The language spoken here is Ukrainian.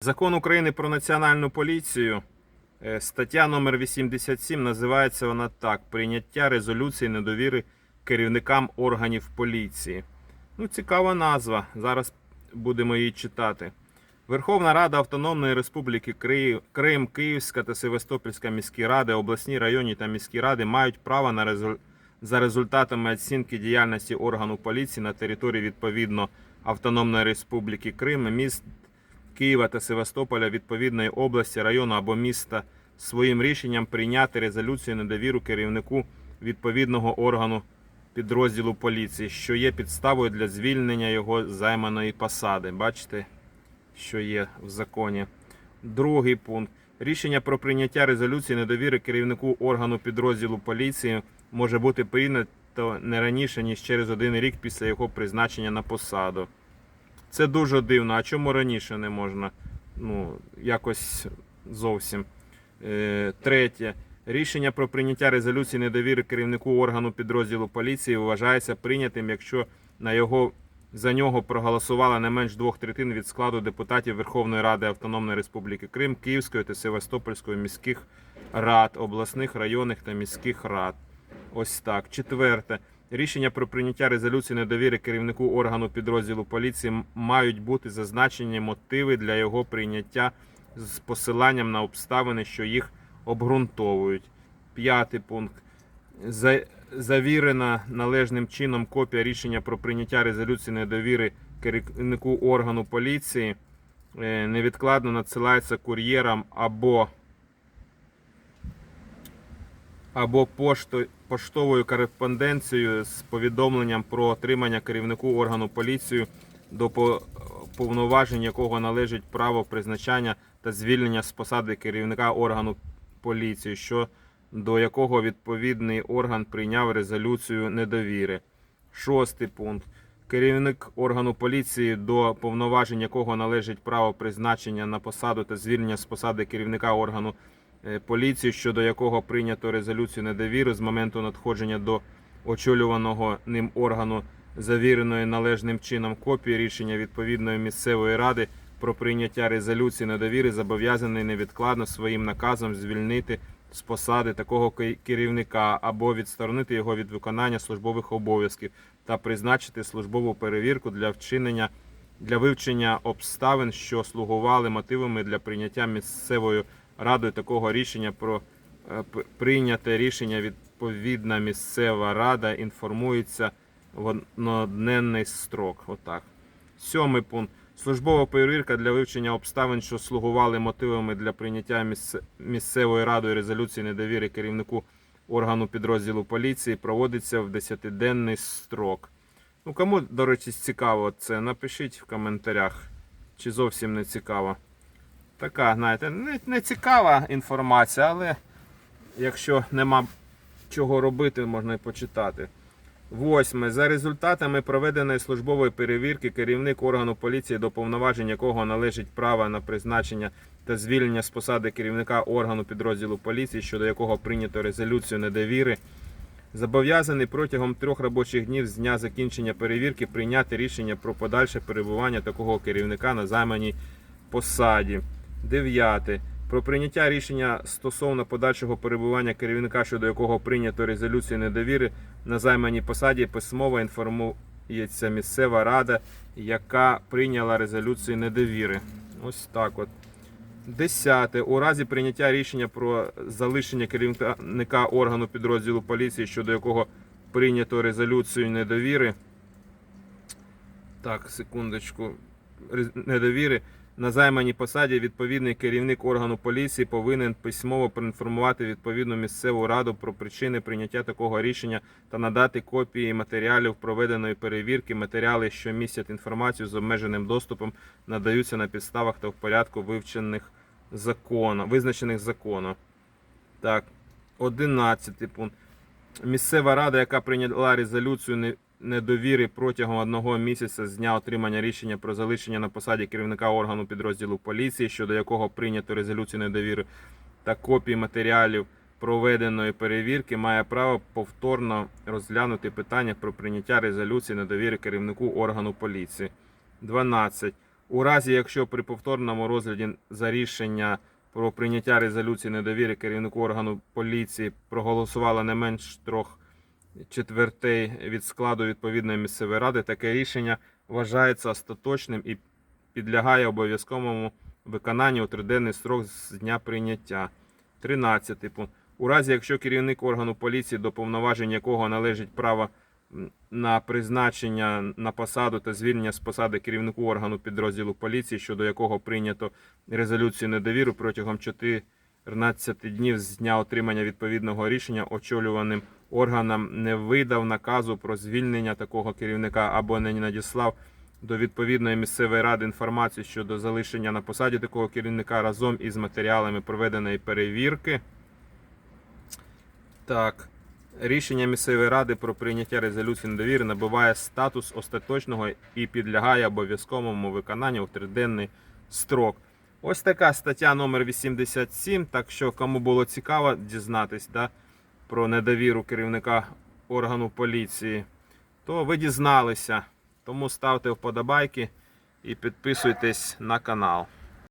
Закон України про національну поліцію, е, стаття номер 87, називається вона так: прийняття резолюції недовіри керівникам органів поліції. Ну, цікава назва. Зараз будемо її читати. Верховна Рада Автономної Республіки Крим, Київська та Севастопольська міські ради, обласні районні та міські ради мають право на резу- за результатами оцінки діяльності органу поліції на території відповідно Автономної Республіки Крим, міст Києва та Севастополя відповідної області, району або міста своїм рішенням прийняти резолюцію недовіру керівнику відповідного органу підрозділу поліції, що є підставою для звільнення його займаної посади. Бачите, що є в законі. Другий пункт. Рішення про прийняття резолюції недовіри керівнику органу підрозділу поліції може бути прийнято не раніше, ніж через один рік після його призначення на посаду. Це дуже дивно. А чому раніше не можна? Ну, якось зовсім. Е, третє. Рішення про прийняття резолюції недовіри керівнику органу підрозділу поліції вважається прийнятим, якщо на його за нього проголосувало не менш двох третин від складу депутатів Верховної Ради Автономної Республіки Крим, Київської та Севастопольської міських рад, обласних, районних та міських рад. Ось так. Четверте. Рішення про прийняття резолюції недовіри керівнику органу підрозділу поліції мають бути зазначені мотиви для його прийняття з посиланням на обставини, що їх обґрунтовують. П'ятий пункт. За- Завірена належним чином копія рішення про прийняття резолюції недовіри керівнику органу поліції е, невідкладно надсилається кур'єром або або пошто, поштовою кореспонденцією з повідомленням про отримання керівнику органу поліції, до повноважень якого належить право призначання та звільнення з посади керівника органу поліції, що до якого відповідний орган прийняв резолюцію недовіри. Шостий пункт. Керівник органу поліції, до повноважень якого належить право призначення на посаду та звільнення з посади керівника органу е, поліції, щодо якого прийнято резолюцію недовіри з моменту надходження до очолюваного ним органу, завіреної належним чином копії рішення відповідної місцевої ради про прийняття резолюції недовіри, зобов'язаний невідкладно своїм наказом звільнити з посади такого керівника або відсторонити його від виконання службових обов'язків та призначити службову перевірку для вчинення для вивчення обставин, що слугували мотивами для прийняття місцевою радою такого рішення про е, прийняте рішення відповідна місцева рада інформується в одноденний строк. Отак. Сьомий пункт. Службова перевірка для вивчення обставин, що слугували мотивами для прийняття місце- місцевою радою резолюції недовіри керівнику органу підрозділу поліції, проводиться в 10-денний строк. Ну, кому, до речі, цікаво це, напишіть в коментарях, чи зовсім не цікаво. Така, знаєте, не, не цікава інформація, але якщо нема чого робити, можна і почитати. Восьме. За результатами проведеної службової перевірки керівник органу поліції, до повноважень якого належить право на призначення та звільнення з посади керівника органу підрозділу поліції, щодо якого прийнято резолюцію недовіри, зобов'язаний протягом трьох робочих днів з дня закінчення перевірки прийняти рішення про подальше перебування такого керівника на займаній посаді. Дев'яте. Про прийняття рішення стосовно подальшого перебування керівника, щодо якого прийнято резолюцію недовіри на займаній посаді, письмово інформується місцева рада, яка прийняла резолюцію недовіри. Ось так от. Десяте. У разі прийняття рішення про залишення керівника органу підрозділу поліції, щодо якого прийнято резолюцію недовіри. Так, секундочку. Недовіри. На займаній посаді відповідний керівник органу поліції повинен письмово проінформувати відповідну місцеву раду про причини прийняття такого рішення та надати копії матеріалів проведеної перевірки. Матеріали, що містять інформацію з обмеженим доступом, надаються на підставах та в порядку вивчених законом, визначених законом. Так, 11 пункт. Місцева рада, яка прийняла резолюцію не- недовіри протягом одного місяця з дня отримання рішення про залишення на посаді керівника органу підрозділу поліції, щодо якого прийнято резолюцію недовіри та копії матеріалів проведеної перевірки, має право повторно розглянути питання про прийняття резолюції недовіри керівнику органу поліції. 12. У разі, якщо при повторному розгляді за рішення про прийняття резолюції недовіри керівнику органу поліції проголосувало не менш трьох четвертей від складу відповідної місцевої ради, таке рішення вважається остаточним і підлягає обов'язковому виконанню у триденний строк з дня прийняття. 13 пункт. У разі, якщо керівник органу поліції, до повноважень якого належить право на призначення на посаду та звільнення з посади керівнику органу підрозділу поліції, щодо якого прийнято резолюцію недовіру протягом 14 днів з дня отримання відповідного рішення очолюваним органам не видав наказу про звільнення такого керівника або не надіслав до відповідної місцевої ради інформацію щодо залишення на посаді такого керівника разом із матеріалами проведеної перевірки. Так. Рішення місцевої ради про прийняття резолюції недовіри набуває статус остаточного і підлягає обов'язковому виконанню в триденний строк. Ось така стаття номер 87. Так що, кому було цікаво дізнатись да, про недовіру керівника органу поліції, то ви дізналися. Тому ставте вподобайки і підписуйтесь на канал.